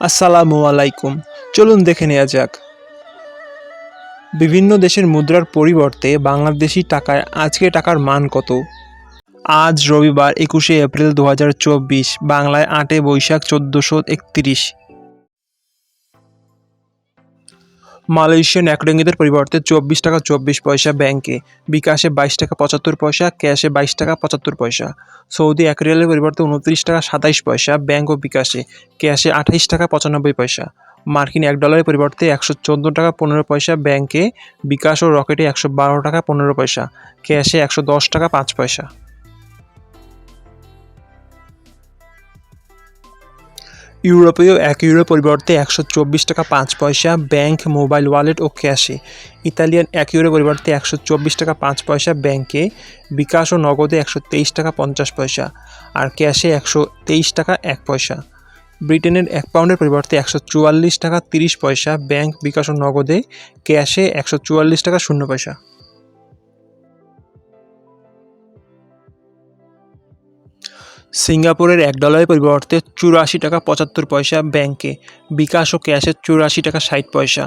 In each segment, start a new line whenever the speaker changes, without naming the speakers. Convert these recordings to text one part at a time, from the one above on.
আসসালামু আলাইকুম। চলুন দেখে নেওয়া যাক। বিভিন্ন দেশের মুদ্রার পরিবর্তে বাংলাদেশি টাকায় আজকে টাকার মান কত? আজ রবিবার একুশে এপ্রিল দু হাজার চব্বিশ, বাংলায় আটে বৈশাখ চোদ্দোশো একত্রিশ। মালয়েশিয়ান এক রিঙ্গিতের পরিবর্তে চব্বিশ টাকা চব্বিশ পয়সা ব্যাংকে, বিকাশে বাইশ টাকা পঁচাত্তর পয়সা, ক্যাশে বাইশ টাকা পঁচাত্তর পয়সা। সৌদি এক রিয়ালের পরিবর্তে উনত্রিশ টাকা সাতাইশ পয়সা, ব্যাংক ও বিকাশে, ক্যাশে আঠাইশ টাকা পঁচানব্বই পয়সা। মার্কিন এক ডলারের পরিবর্তে একশো চোদ্দ টাকা পনেরো পয়সা ব্যাংকে, বিকাশ ও রকেটে একশো বারো টাকা পনেরো পয়সা, ক্যাশে একশো দশ টাকা পাঁচ পয়সা। ইউরোপীয় এক ইউরো পরিবর্তে একশো চব্বিশ টাকা পাঁচ পয়সা, ব্যাংক, মোবাইল ওয়ালেট ও ক্যাশে। ইতালিয়ান এক ইউরো পরিবর্তে একশো চব্বিশ টাকা পাঁচ পয়সা, ব্যাংকে। বিকাশ ও নগদে একশো তেইশ টাকা পঞ্চাশ পয়সা আর ক্যাশে একশো তেইশ টাকা এক পয়সা। ব্রিটেনের এক পাউন্ডের পরিবর্তে একশো চুয়াল্লিশ টাকা তিরিশ পয়সা, ব্যাংক, বিকাশ ও নগদে ক্যাশে একশো চুয়াল্লিশ টাকা শূন্য পয়সা। সিঙ্গাপুরের এক ডলারের পরিবর্তে চুরাশি টাকা পঁচাত্তর পয়সা ব্যাংকে, বিকাশ ও ক্যাশে চুরাশি টাকা ষাট পয়সা।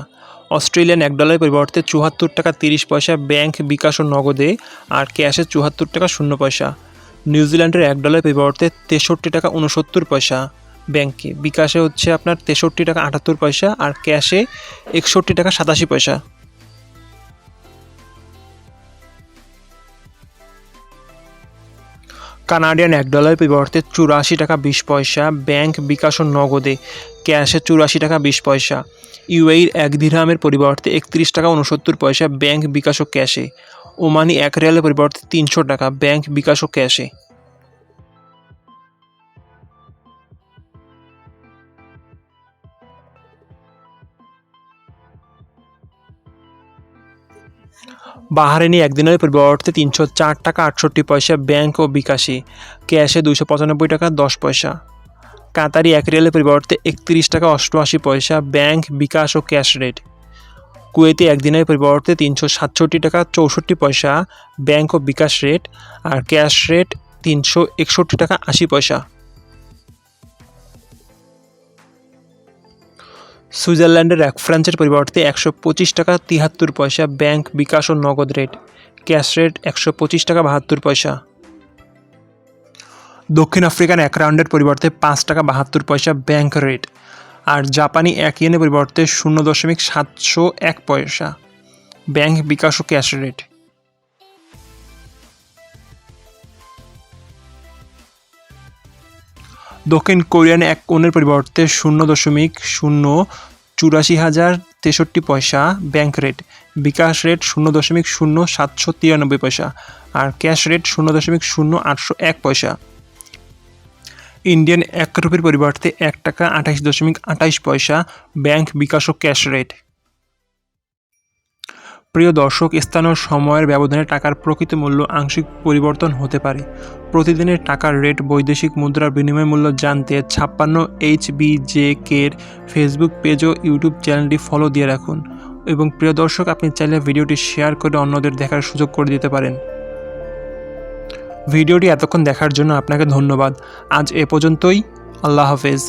অস্ট্রেলিয়ান এক ডলারের পরিবর্তে চুয়াত্তর টাকা তিরিশ পয়সা ব্যাংক, বিকাশ ও নগদে আর ক্যাশে চুয়াত্তর টাকা শূন্য পয়সা। নিউজিল্যান্ডের এক ডলারের পরিবর্তে তেষট্টি টাকা উনসত্তর পয়সা ব্যাংকে, বিকাশে হচ্ছে আপনার তেষট্টি টাকা আটাত্তর পয়সা আর ক্যাশে একষট্টি টাকা সাতাশি পয়সা। কানাডিয়ান এক ডলারের পরিবর্তে চুরাশি টাকা বিশ পয়সা, ব্যাংক বিকাশ ও নগদে, ক্যাশে চুরাশি টাকা বিশ পয়সা। ইউএইর এক দিরহামের পরিবর্তে একত্রিশ টাকা উনসত্তর পয়সা, ব্যাংক বিকাশ ও ক্যাশে। ওমানি এক রিয়ালের পরিবর্তে তিনশো টাকা, ব্যাংক বিকাশ ও ক্যাশে। বাহারেনি একদিনের পরিবর্তে তিনশো চার টাকা আটষট্টি পয়সা ব্যাংক ও বিকাশে, ক্যাশে দুশো পঁচানব্বই টাকা দশ পয়সা। কাতারি এক রিয়ালের পরিবর্তে একত্রিশ টাকা অষ্টআশি পয়সা ব্যাংক, বিকাশ ও ক্যাশ রেট। কুয়েতে একদিনের পরিবর্তে তিনশো সাতষট্টি টাকা চৌষট্টি পয়সা ব্যাংক ও বিকাশ রেট আর ক্যাশ রেট তিনশো একষট্টি টাকা আশি পয়সা। সুইজারল্যান্ডের এক ফ্রান্সের পরিবর্তে একশো পঁচিশ টাকা তিহাত্তর পয়সা ব্যাংক বিকাশ ও নগদ রেট। ক্যাশ রেট একশো পঁচিশ টাকা বাহাত্তর পয়সা। দক্ষিণ আফ্রিকান এক রাউন্ডের পরিবর্তে পাঁচ টাকা বাহাত্তর পয়সা ব্যাংক রেট আর জাপানি এক ইয়েনের পরিবর্তে শূন্য দশমিক সাতশো এক পয়সা। ব্যাংক বিকাশ ও ক্যাশ রেট। দক্ষিণ কোরিয়ান এক কোণের পরিবর্তে শূন্য দশমিক শূন্য চুরাশি হাজার তেষট্টি পয়সা ব্যাংক রেট বিকাশ রেট শূন্য দশমিক শূন্য সাতশো তিরানব্বই পয়সা আর ক্যাশ রেট শূন্য দশমিক শূন্য আটশো এক পয়সা। ইন্ডিয়ান এক রুপির পরিবর্তে এক টাকা আঠাইশ দশমিক আঠাইশ পয়সা ব্যাংক বিকাশ ও ক্যাশ রেট প্রিয় দর্শক স্থান ও সময়ের ব্যবধানে টাকার প্রকৃত মূল্য আংশিক পরিবর্তন হতে পারে। প্রতিদিনের টাকার রেট বৈদেশিক মুদ্রার বিনিময় মূল্য জানতে ছাপ্পান্ন এইচ বি জে কের ফেসবুক পেজ ও ইউটিউব চ্যানেলটি ফলো দিয়ে রাখুন। এবং প্রিয় দর্শক, আপনি চাইলে ভিডিওটি শেয়ার করে অন্যদের দেখার সুযোগ করে দিতে পারেন। ভিডিওটি এতক্ষণ দেখার জন্য আপনাকে ধন্যবাদ। আজ এ পর্যন্তই। আল্লাহ হাফেজ।